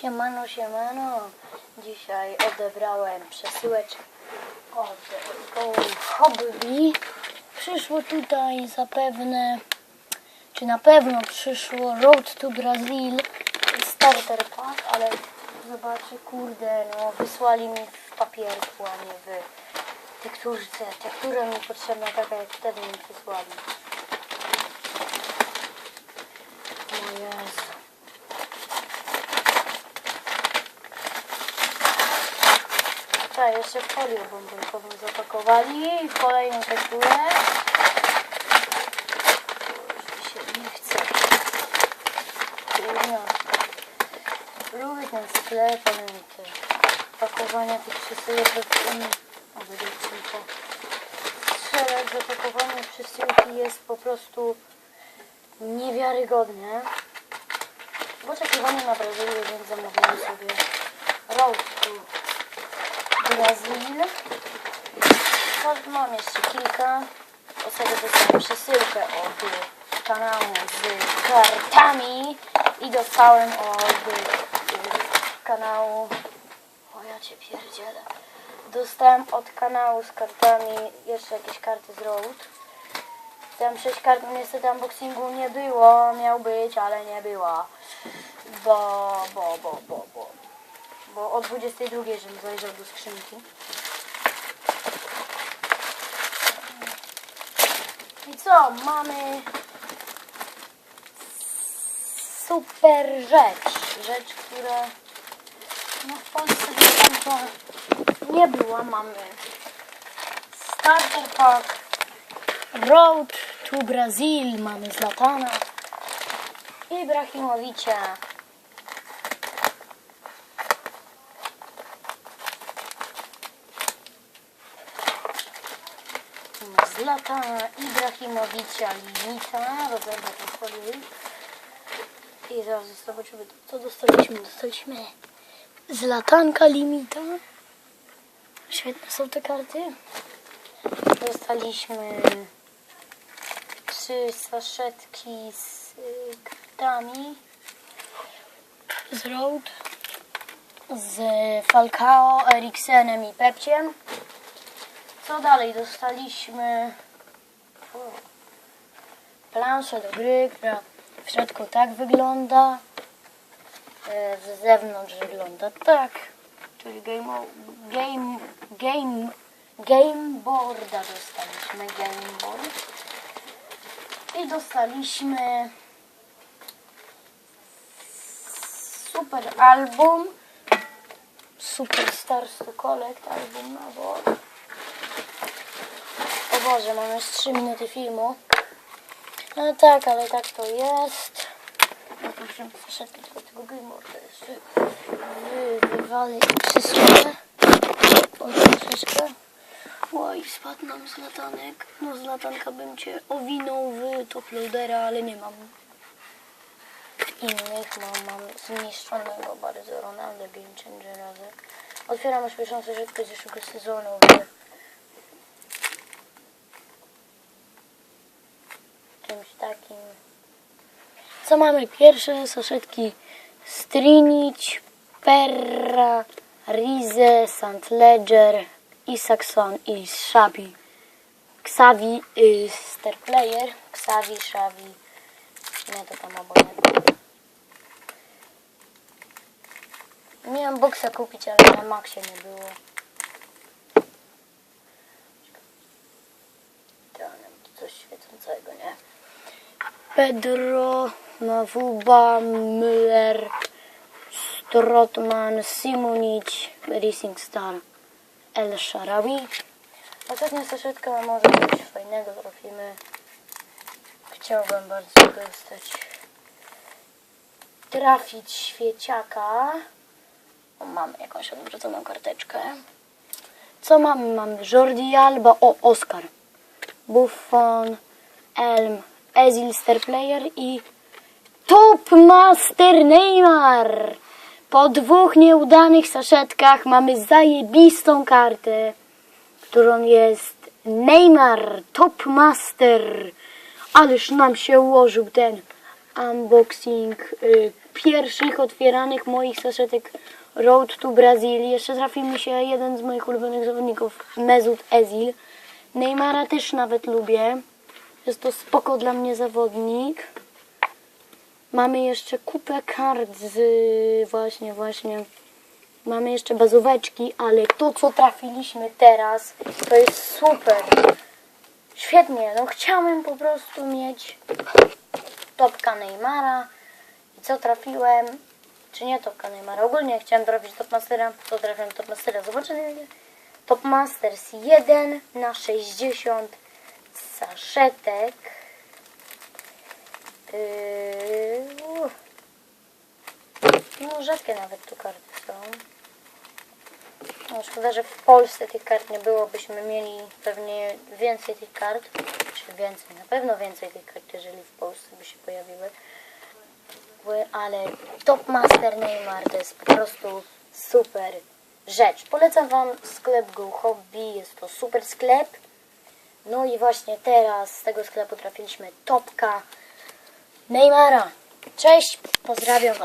Siemano, siemano. Dzisiaj odebrałem przesyłeczkę od Hobby. Przyszło tutaj zapewne, czy na pewno przyszło Road to Brazil Starter Pack, ale zobaczę, kurde, no wysłali mi w papierku, a nie w tekturce. Tektura mi potrzebna taka, jak wtedy mi przysłali. O Jezu. Tak, jeszcze folię bąbelkową zapakowali i w kolejną mi się nie chce. Lubię ten sklep, ale te pakowania tych przesyłek O, będzie tylko strzelać, że pakowanie przesyłki jest po prostu niewiarygodne. W oczekiwaniu na Brazylię, więc zamówiłem sobie road to Brazil. Mam jeszcze kilka. Ostatnio dostałem przesyłkę od kanału z kartami i dostałem od kanału... O ja cię pierdzielę. Dostałem od kanału z kartami jeszcze jakieś karty z Road. Tam 6 kart, no niestety unboxingu nie było, miał być, ale nie była. Bo, bo, bo, bo, bo. O 22 żebym zajrzał do skrzynki. I co? Mamy super rzecz. Rzecz, która no w Polsce chyba nie była. Mamy starter pack Road to Brazil. Mamy Zlatana Ibrahimowicza. Zlatana Ibrahimowicza limita. Rozerwę tą folię. I zaraz zobaczymy, co dostaliśmy. Dostaliśmy Zlatanka limita. Świetne są te karty. Dostaliśmy trzy saszetki z y, kartami z Road, z Falcao, Eriksenem i Pepciem. Co dalej? Dostaliśmy planszę do gry, która w środku tak wygląda. e, Z zewnątrz wygląda tak. Czyli game, game, game, game boarda dostaliśmy. Game board. I dostaliśmy super album. Super Stars to Collect album na bok. Boże, mamy już 3 minuty filmu. No tak, ale tak to jest. No proszę, troszeczkę tylko tego grimorda jeszcze wy- wywalę wszystko. O, troszeczkę. Oj, spadł nam z latanek. No z latanka bym cię owinął w toploadera, ale nie mam innych. Mam, mam zniszczonego bardzo Ronaldo Game Changera. Otwieram już pierwszą saszetkę z zeszłego sezonu. Czymś takim. Co mamy? Pierwsze saszetki Strinic, Perra, Rize, St. Ledger, Isakson i Shabi. Xavi, y, Star Player, Xavi, Shavi, nie to tam obojętne. Miałem boksa kupić, ale na Maxie nie było. Idealnie, coś świecącego, nie? Pedro, Mawuba, Müller, Strotman, Simonic, Racing Star, El Sharawi. Ostatnia saszetka może coś fajnego trafimy. Chciałbym bardzo dostać trafić świeciaka. O, mamy jakąś odwróconą karteczkę. Co mamy? Mamy Jordi Alba, o, Oscar. Buffon, Elm, Ezil Star Player i Top Master Neymar. Po dwóch nieudanych saszetkach mamy zajebistą kartę, którą jest Neymar Top Master. Ależ nam się ułożył ten unboxing y, pierwszych otwieranych moich saszetek Road to Brazil. Jeszcze trafił mi się jeden z moich ulubionych zawodników, Mesut Ezil. Neymara też nawet lubię. Jest to spoko dla mnie zawodnik. Mamy jeszcze kupę kart z właśnie, właśnie. Mamy jeszcze bazóweczki, ale to co trafiliśmy teraz to jest super. Świetnie, no chciałem po prostu mieć topka Neymara. I co trafiłem? Czy nie topka Neymara? Ogólnie chciałem trafić Topmastera, to trafiłem Topmastera. Zobaczymy. Top Masters 1 na 60 saszetek. Yy, no rzadkie nawet tu karty są. No, szkoda, że w Polsce tych kart nie było, byśmy mieli pewnie więcej tych kart, czy więcej, na pewno więcej tych kart, jeżeli w Polsce by się pojawiły. Ale Top Master Neymar to jest po prostu super rzecz. Polecam Wam sklep Go Hobby, jest to super sklep. No i właśnie teraz z tego sklepu trafiliśmy topka Neymara. Cześć, pozdrawiam Was.